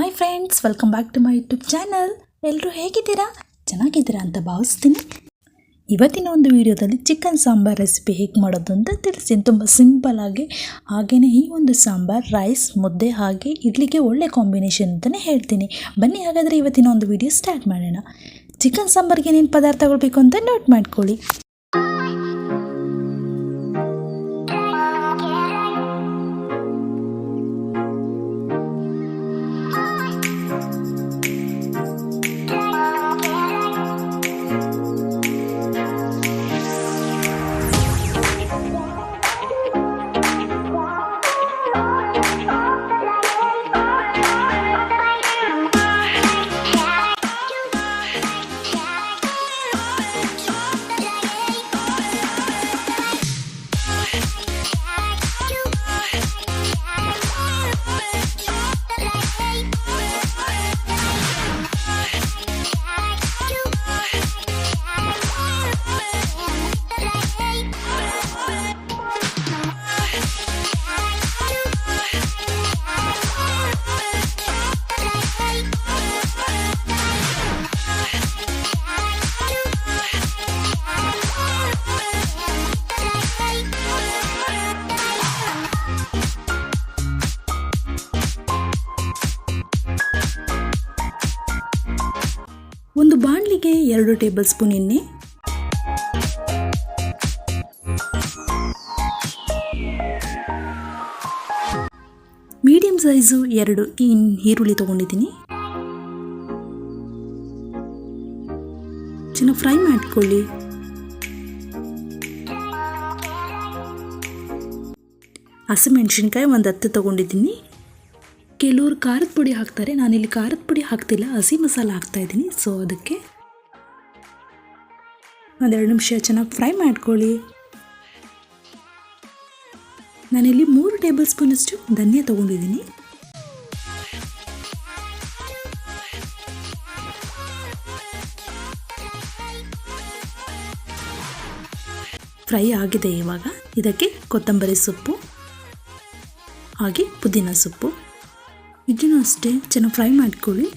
Hi friends welcome back to my YouTube channel ಎಲ್ಲರೂ ಹೇಗಿದ್ದೀರಾ? ಚೆನ್ನಾಗಿದ್ದೀರಾ ಅಂತ ಭಾವಿಸ್ತೀನಿ. ಇವತ್ತಿನ ಒಂದು ವಿಡಿಯೋದಲ್ಲಿ ಚಿಕನ್ ಸಾಂಬಾರ್ ರೆಸಿಪಿ ಹೇಗೆ ಮಾಡೋದು ಅಂತ ತಿಳಿಸ್ತೀನಿ. ತುಂಬ ಸಿಂಪಲ್ ಆಗಿ. ಹಾಗೆಯೇ ಈ ಒಂದು ಸಾಂಬಾರ್ ರೈಸ್ ಮುದ್ದೆ ಹಾಗೆ ಇಡ್ಲಿಗೆ ಒಳ್ಳೆ ಕಾಂಬಿನೇಷನ್ ಅಂತಲೇ ಹೇಳ್ತೀನಿ. ಬನ್ನಿ, ಹಾಗಾದರೆ ಇವತ್ತಿನ ಒಂದು ವಿಡಿಯೋ ಸ್ಟಾರ್ಟ್ ಮಾಡೋಣ. ಚಿಕನ್ ಸಾಂಬಾರ್ಗೆ ಏನೇನು ಪದಾರ್ಥಗಳು ಬೇಕು ಅಂತ ನೋಟ್ ಮಾಡ್ಕೊಳ್ಳಿ. ಒಂದು ಬಾಣಲಿಗೆ ಎರಡು ಟೇಬಲ್ ಸ್ಪೂನ್ ಎಣ್ಣೆ. ಮೀಡಿಯಂ ಸೈಜು ಎರಡು ಈ ಈರುಳ್ಳಿ ತಗೊಂಡಿದ್ದೀನಿ. ಚೆನ್ನಾಗಿ ಫ್ರೈ ಮಾಡ್ಕೊಳ್ಳಿ. ಹಸಿಮೆಣಸಿನ್ಕಾಯಿ ಒಂದು ಹತ್ತು ತಗೊಂಡಿದ್ದೀನಿ. ಕೆಲವರು ಖಾರದ ಪುಡಿ ಹಾಕ್ತಾರೆ. ನಾನಿಲ್ಲಿ ಖಾರದ ಪುಡಿ ಹಾಕ್ತಿಲ್ಲ. ಹಸಿ ಮಸಾಲ ಹಾಕ್ತಾ ಇದ್ದೀನಿ. ಸೊ ಅದಕ್ಕೆ ಒಂದೆರಡು ನಿಮಿಷ ಚೆನ್ನಾಗಿ ಫ್ರೈ ಮಾಡ್ಕೊಳ್ಳಿ. ನಾನಿಲ್ಲಿ ಮೂರು ಟೇಬಲ್ ಸ್ಪೂನಷ್ಟು ಧನ್ಯ ತೊಗೊಂಡಿದ್ದೀನಿ. ಫ್ರೈ ಆಗಿದೆ ಇವಾಗ. ಇದಕ್ಕೆ ಕೊತ್ತಂಬರಿ ಸೊಪ್ಪು, ಹಾಗೆ ಪುದೀನ ಸೊಪ್ಪು. ಇದನ್ನು ಅಷ್ಟೇ ಚೆನ್ನಾಗಿ ಫ್ರೈ ಮಾಡ್ಕೊಳ್ಳಿ.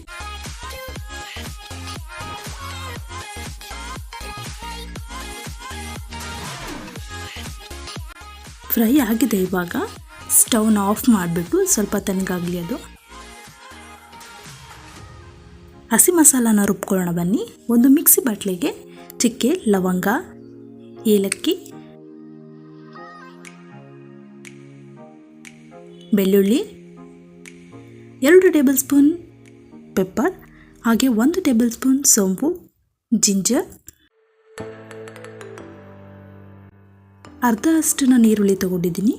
ಫ್ರೈ ಆಗಿದೆ ಇವಾಗ. ಸ್ಟವ್ನ ಆಫ್ ಮಾಡಿಬಿಟ್ಟು ಸ್ವಲ್ಪ ತಣ್ಣಗಾಗಲಿ ಅದು. ಹಸಿ ಮಸಾಲಾನ ರುಬ್ಕೊಳ್ಳೋಣ ಬನ್ನಿ. ಒಂದು ಮಿಕ್ಸಿ ಬಾಟ್ಲಿಗೆ ಚಿಕ್ಕೆ, ಲವಂಗ, ಏಲಕ್ಕಿ, ಬೆಳ್ಳುಳ್ಳಿ ಎರಡು ಟೇಬಲ್ ಸ್ಪೂನ್ ಪೆಪ್ಪರ್, ಹಾಗೆ ಒಂದು ಟೇಬಲ್ ಸ್ಪೂನ್ ಸೋಂಪು, ಜಿಂಜರ್. ಅರ್ಧ ಅಷ್ಟು ನಾನು ಈರುಳ್ಳಿ ತಗೊಂಡಿದ್ದೀನಿ.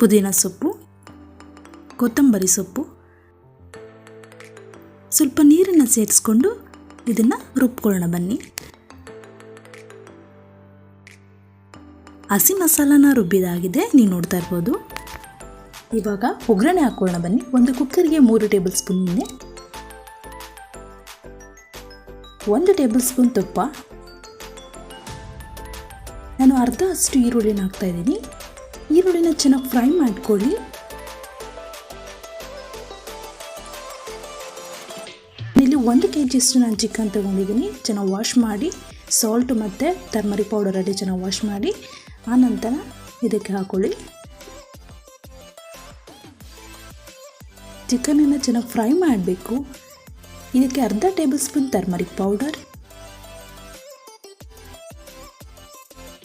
ಪುದೀನ ಸೊಪ್ಪು, ಕೊತ್ತಂಬರಿ ಸೊಪ್ಪು. ಸ್ವಲ್ಪ ನೀರನ್ನು ಸೇರಿಸ್ಕೊಂಡು ಇದನ್ನು ರುಬ್ಕೊಳ್ಳೋಣ ಬನ್ನಿ. ಹಸಿ ಮಸಾಲಾನ ರುಬ್ಬಿದಾಗಿದೆ ನೀವು ನೋಡ್ತಾ ಇರ್ಬೋದು. ಇವಾಗ ಒಗ್ಗರಣೆ ಹಾಕೊಳ್ಳೋಣ ಬನ್ನಿ. ಒಂದು ಕುಕ್ಕರ್ಗೆ ಮೂರು ಟೇಬಲ್ ಸ್ಪೂನ್ ಎಣ್ಣೆ, ಒಂದು ಟೇಬಲ್ ಸ್ಪೂನ್ ತುಪ್ಪ. ನಾನು ಅರ್ಧ ಅಷ್ಟು ಈರುಳ್ಳಿನ ಹಾಕ್ತಾ ಇದ್ದೀನಿ. ಈರುಳ್ಳಿನ ಚೆನ್ನಾಗಿ ಫ್ರೈ ಮಾಡ್ಕೊಳ್ಳಿ. ಇಲ್ಲಿ ಒಂದು ಕೆ ಜಿಯಷ್ಟು ನಾನು ಚಿಕನ್ ತೊಗೊಂಡಿದ್ದೀನಿ. ಚೆನ್ನಾಗಿ ವಾಶ್ ಮಾಡಿ ಸಾಲ್ಟ್ ಮತ್ತು ಟರ್ಮರಿಕ್ ಪೌಡರಲ್ಲಿ ಚೆನ್ನಾಗಿ ವಾಶ್ ಮಾಡಿ ಆನಂತರ ಇದಕ್ಕೆ ಹಾಕೊಳ್ಳಿ. ಚಿಕನನ್ನು ಚೆನ್ನಾಗಿ ಫ್ರೈ ಮಾಡಬೇಕು. ಇದಕ್ಕೆ ಅರ್ಧ ಟೇಬಲ್ ಸ್ಪೂನ್ ಟರ್ಮರಿಕ್ ಪೌಡರ್.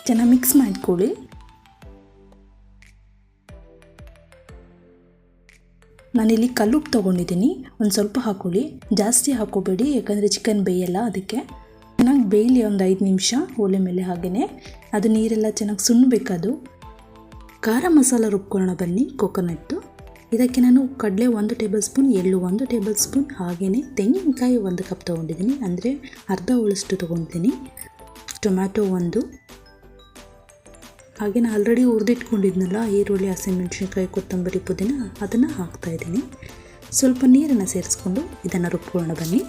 ಚೆನ್ನಾಗಿ ಮಿಕ್ಸ್ ಮಾಡ್ಕೊಳ್ಳಿ. ನಾನಿಲ್ಲಿ ಕಲ್ಲುಪ್ಪು ತೊಗೊಂಡಿದ್ದೀನಿ. ಒಂದು ಸ್ವಲ್ಪ ಹಾಕೊಳ್ಳಿ ಜಾಸ್ತಿ ಹಾಕೋಬೇಡಿ ಯಾಕಂದರೆ ಚಿಕನ್ ಬೇಯಲ್ಲ ಅದಕ್ಕೆ. ಚೆನ್ನಾಗಿ ಬೇಯಲಿ ಒಂದು ಐದು ನಿಮಿಷ, ಒಲೆ ಮೇಲೆ ಹಾಗೆಯೇ ಅದು ನೀರೆಲ್ಲ ಚೆನ್ನಾಗಿ ಸುಣ್ಣಬೇಕದು ಖಾರ ಮಸಾಲ ರುಬ್ಕೊಳ್ಳೋಣ ಬನ್ನಿ ಕೊಕೊನಟ್ಟು ಇದಕ್ಕೆ ನಾನು ಕಡಲೆ ಒಂದು ಟೇಬಲ್ ಸ್ಪೂನ್, ಎಳ್ಳು ಒಂದು ಟೇಬಲ್ ಸ್ಪೂನ್, ಹಾಗೆಯೇ ತೆಂಗಿನಕಾಯಿ ಒಂದು ಕಪ್ ತೊಗೊಂಡಿದ್ದೀನಿ. ಅಂದರೆ ಅರ್ಧ ಉಳಷ್ಟು ತೊಗೊತೀನಿ. ಟೊಮ್ಯಾಟೊ ಒಂದು. ಹಾಗೆ ನಾನು ಆಲ್ರೆಡಿ ಹುರಿದಿಟ್ಕೊಂಡಿದ್ನಲ್ಲ, ಈರುಳ್ಳಿ ಹಸಿಮೆಣಸಿನ್ಕಾಯಿ ಕೊತ್ತಂಬರಿ ಪುದೀನ, ಅದನ್ನು ಹಾಕ್ತಾಯಿದ್ದೀನಿ ಸ್ವಲ್ಪ ನೀರನ್ನು ಸೇರಿಸ್ಕೊಂಡು ಇದನ್ನು ರುಬ್ಕೊಳ್ಳೋಣ ಬನ್ನಿ.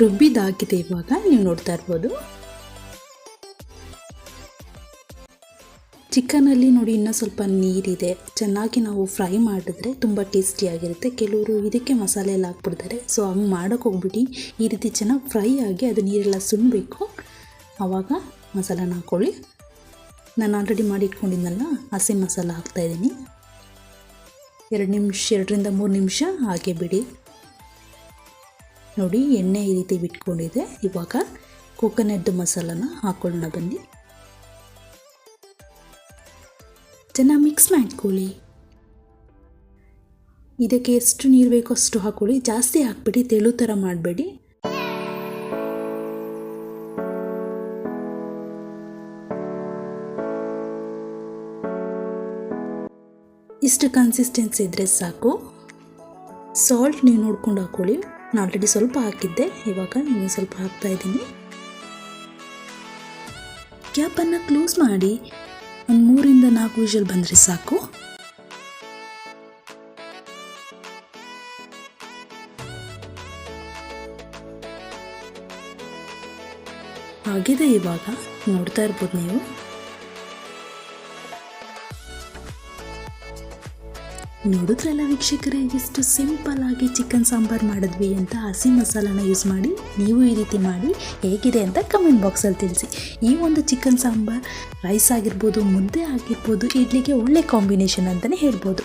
ರುಬ್ಬಿದಾಗಿದೆ ಇವಾಗ ನೀವು ನೋಡ್ತಾ ಇರ್ಬೋದು. ಚಿಕನಲ್ಲಿ ನೋಡಿ ಇನ್ನೂ ಸ್ವಲ್ಪ ನೀರಿದೆ. ಚೆನ್ನಾಗಿ ನಾವು ಫ್ರೈ ಮಾಡಿದ್ರೆ ತುಂಬ ಟೇಸ್ಟಿಯಾಗಿರುತ್ತೆ ಕೆಲವರು ಇದಕ್ಕೆ ಮಸಾಲೆ ಎಲ್ಲ ಹಾಕ್ಬಿಡ್ತಾರೆ. ಸೊ ಹಂಗೆ ಮಾಡೋಕ್ಕೆ ಹೋಗ್ಬಿಟ್ಟು ಈ ರೀತಿ ಚೆನ್ನಾಗಿ ಫ್ರೈ ಆಗಿ ಅದು ನೀರೆಲ್ಲ ಸುಣ್ಣಬೇಕು ಆವಾಗ ಮಸಾಲಾನ ಹಾಕ್ಕೊಳ್ಳಿ ನಾನು ಆಲ್ರೆಡಿ ಮಾಡಿ ಇಟ್ಕೊಂಡಿದ್ನಲ್ಲ ಹಸಿ ಮಸಾಲ ಹಾಕ್ತಾಯಿದ್ದೀನಿ ಎರಡು ನಿಮಿಷ, ಎರಡರಿಂದ ಮೂರು ನಿಮಿಷ ಹಾಗೆ ಬಿಡಿ. ನೋಡಿ ಎಣ್ಣೆ ಈ ರೀತಿ ಬಿಟ್ಕೊಂಡಿದೆ ಇವಾಗ ಕೋಕೋನಟ್ ಮಸಾಲನ ಹಾಕೊಳ್ಳೋಣ ಬನ್ನಿ. ಚೆನ್ನಾಗಿ ಮಿಕ್ಸ್ ಮಾಡ್ಕೊಳ್ಳಿ. ಇದಕ್ಕೆ ಎಷ್ಟು ನೀರು ಬೇಕೋ ಅಷ್ಟು ಹಾಕೊಳ್ಳಿ. ಜಾಸ್ತಿ ಹಾಕ್ಬಿಡಿ, ತೆಳು ಥರ ಮಾಡಬೇಡಿ. ಇಷ್ಟು ಕನ್ಸಿಸ್ಟೆನ್ಸಿ ಇದ್ದರೆ ಸಾಕು. ಸಾಲ್ಟ್ ನೀವು ನೋಡ್ಕೊಂಡು ಹಾಕ್ಕೊಳ್ಳಿ ನಾನು ಆಲ್ರೆಡಿ ಸ್ವಲ್ಪ ಹಾಕಿದ್ದೆ, ಇವಾಗ ಇನ್ನೂ ಸ್ವಲ್ಪ ಹಾಕ್ತಾ ಇದ್ದೀನಿ. ಕ್ಯಾಪನ್ನು ಕ್ಲೋಸ್ ಮಾಡಿ, ಒಂದು ಮೂರಿಂದ ನಾಲ್ಕು ವಿಷಲ್ ಬಂದರೆ ಸಾಕು. ಆಗಿದೆ ಇವಾಗ, ನೋಡ್ತಾ ಇರ್ಬೋದು ನೀವು. ನೋಡಿದ್ರಲ್ಲ ವೀಕ್ಷಕರೇ, ಎಷ್ಟು ಸಿಂಪಲ್ ಆಗಿ ಚಿಕನ್ ಸಾಂಬಾರ್ ಮಾಡಿದ್ವಿ ಅಂತ ಹಸಿ ಮಸಾಲಾನ ಯೂಸ್ ಮಾಡಿ, ನೀವು ಈ ರೀತಿ ಮಾಡಿ ಹೇಗಿದೆ ಅಂತ ಕಮೆಂಟ್ ಬಾಕ್ಸಲ್ಲಿ ತಿಳಿಸಿ. ಈ ಒಂದು ಚಿಕನ್ ಸಾಂಬಾರ್ ರೈಸ್ ಆಗಿರ್ಬೋದು, ಮುದ್ದೆ ಆಗಿರ್ಬೋದು, ಇಡ್ಲಿಗೆ ಒಳ್ಳೆ ಕಾಂಬಿನೇಷನ್ ಅಂತಲೇ ಹೇಳ್ಬೋದು.